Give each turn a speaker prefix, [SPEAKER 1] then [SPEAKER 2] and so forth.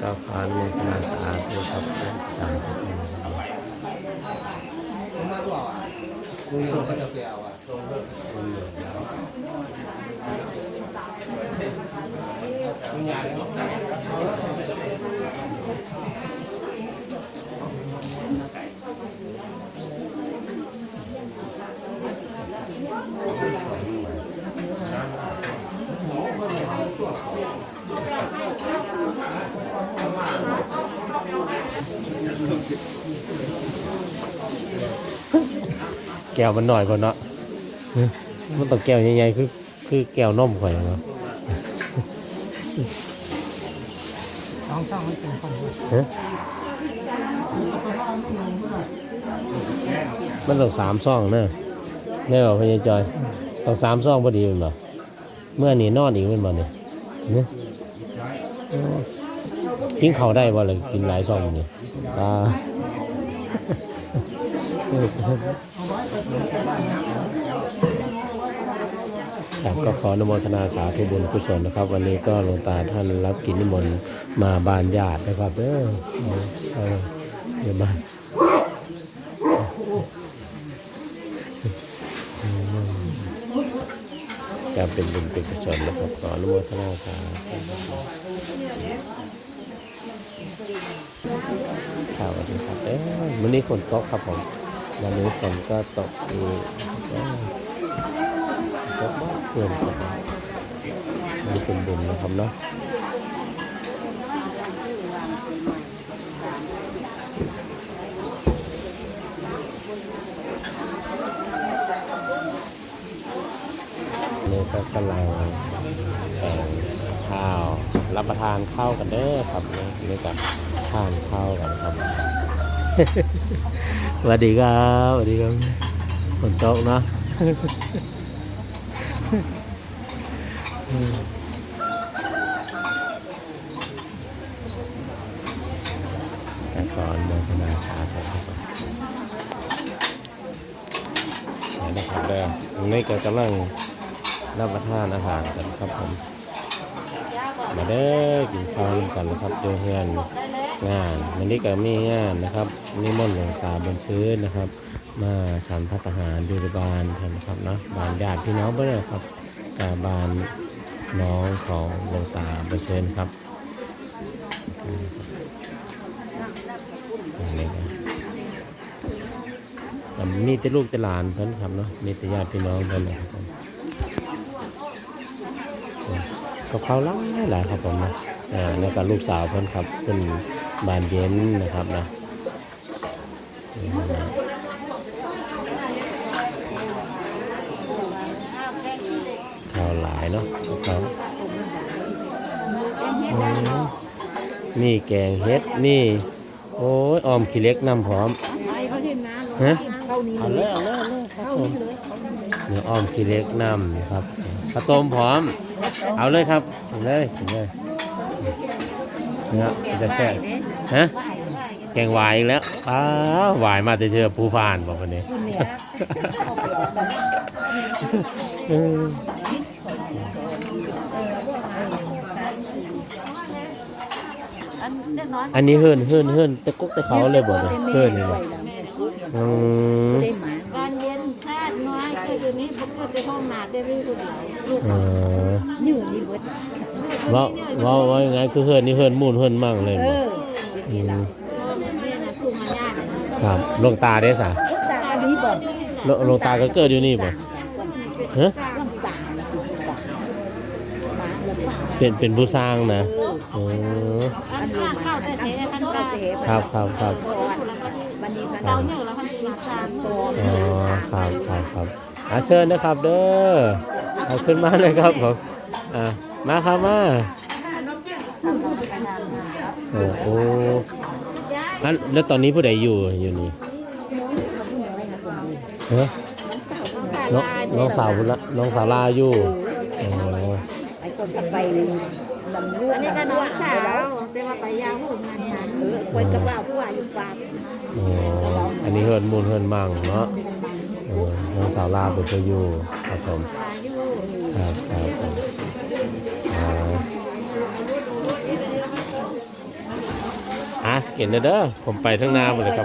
[SPEAKER 1] ก็ขออนุโมทนาสาธุครับอาจารย์ครับ
[SPEAKER 2] ลุงลุงก็จะเกี่ยวอะลุงยาเลยเนาะ
[SPEAKER 1] แก้วมันหน่อยพอเนาะมันต้องแก้วใหญ่ๆคือคือแก้วนมข่อยเนาะ
[SPEAKER 2] สองช่องไม่เป็นคนพูด
[SPEAKER 1] ฮะมันต้องสามซองเนอะแน่บอกพญาจอยต้องสามซองพอดีแมันบ่เมื่อนี่นอนอีกแมันบ่เนี่ยเนี่ย กินข้าวได้บ่เลยกินหลายซองนี่ตาครับก็ขออนุโมทนาสาธุบุญกุศลนะครับ วันนี้ก็หลวงตาท่านรับกินนิมนต์มาบ้านญาตินะครับเออเออเดี๋ยวบ้านจะเป็นบุญเป็นกุศลนะครับขออนุโมทนาสาธุ ครับสวัสดีครับเอ้ยวันนี้ฝนตกครับผมวันนี้ฝนก็ตกอีกอ้ากเพื่อนครับมันเป็นบุญนะครับเนาะนี่ก็กำลังแต่ง ข้าว รับประทานข้าวกันเด้อครับนี่นี่ก็ทานข้าวกันครับสวัสดีครับสวัสดีครับฝนตกเนาะแต่ก่อนโมทนาสาธุครับเห็นนะครับเด้อตรงนี้ก็กำลังรับประทานอาหารกันครับผม มาเด้อกินข้าวร่วมกันนะครับเจอเฮือนงานวันนี้ก็มีงานนะครับนิมนต์หลวงตาบนชื้นนะครับ มาสันพัฒหารดูรบานกันนะครับเนาะบานญาติพี่น้องเพื่อนครับกาบานน้องของหลวงตาบนชื้นครับนนี้ก็ก็มีแต่ลูกแต่หลานเพิ่อนครับเนาะมีแต่ญาติพี่น้องเพิ่นนะครับผม กับเขาวหลายหลายครับผมนะอ่าแล้วก็ลูกสาวเพิ่นครับเพิ่นบานเย็นนะครับนะนี่นะข้าวหลายเนาะกับเขาอืมนี่แกงเฮ็ดนี่ โอ้ยออมขี้เหล็กน้ำพร้อม
[SPEAKER 3] ไปเขาเห็นนะ
[SPEAKER 1] ฮะ
[SPEAKER 3] เข้านี้
[SPEAKER 1] เอา
[SPEAKER 3] เล
[SPEAKER 1] เลยยเอาเลยเอาเลยครับ
[SPEAKER 3] เข้า
[SPEAKER 1] ผม
[SPEAKER 3] นี้เลย
[SPEAKER 1] เนื้ออ้อมขี้เหล็กน้ำนะครับ ข้าวต้มพร้อม เอาเลยครับถึงเลยถึงเลยเนื้อจะแซ่บฮะแกงหวายอีกแล้วอ้าวหวายมาแต่เชื่อผู้พานบอกวันนี้
[SPEAKER 3] คุณเนี่ย
[SPEAKER 1] เออ
[SPEAKER 3] อันเล็กน้อย
[SPEAKER 1] อันนี้เฮิรนเฮิรนเฮิรนตะกุกตะเขาเลยบ่เนี่ยเฮิรนนี่บ่อืม
[SPEAKER 3] ได้หมา
[SPEAKER 4] การเรียนชาติน้อยคืออยู่นี้ผมก็ จะห้องนาได้รู้คนเดียวลูก
[SPEAKER 1] เออ
[SPEAKER 3] ยืดนี่เบิด
[SPEAKER 1] เว่าเว่าว่ายังไงคือเฮิรนนี่เฮิรนมูนเฮิรนมั่งเลย
[SPEAKER 3] เอ
[SPEAKER 1] บ่
[SPEAKER 3] อ
[SPEAKER 1] อืม
[SPEAKER 4] เรียนนะคุณมาญาติ
[SPEAKER 1] ครับหลวงตาได้สะ
[SPEAKER 3] ลูกตาอันนี้บ่
[SPEAKER 1] หลวงหลวงตาก็เกิดอยู่นี่บ่
[SPEAKER 3] สามสามคน
[SPEAKER 1] ฮะ
[SPEAKER 3] ลูกตาน่ะคือผู้สาวหมาแล้วป่า
[SPEAKER 1] เป็นเป็นผู้สร้างนะเออ
[SPEAKER 4] อันข้างเข้าแต่เทท่าน
[SPEAKER 3] ก็
[SPEAKER 4] ก็
[SPEAKER 3] เตะ
[SPEAKER 1] ครับครับครับ
[SPEAKER 3] วันนี้พัน
[SPEAKER 4] เราเนี่ยเราพันมาชา
[SPEAKER 3] โซม
[SPEAKER 1] อ๋อครับครับครับ อาเชิญนะครับเด้อเอาขึ้นมาเลยครับผมอ่ามาครับมาโอ้โหอันแล้วตอนนี้ผู้ใดอยู่อยู่นี่เฮ้ยน้องน้องสาวพุ่นละน้องสาวลาอยู่อ๋อ
[SPEAKER 3] ไอ้คนกันไปลำลูก
[SPEAKER 4] อันนี้ก็น้องสาวแต่ว่าไปยาวหุ่นงานนั้น
[SPEAKER 3] เออคอยกระเป๋าผู้ว่าอยู่ฝาก
[SPEAKER 1] อ๋ออันนี้เฮิรนมูลเฮิรนมังเนาะเออน้อง สาวลาบุป็นตัวยูครับผมครับครับผมอะเห็นเด้อผมไปทั้งหน้าหมดเลยครับ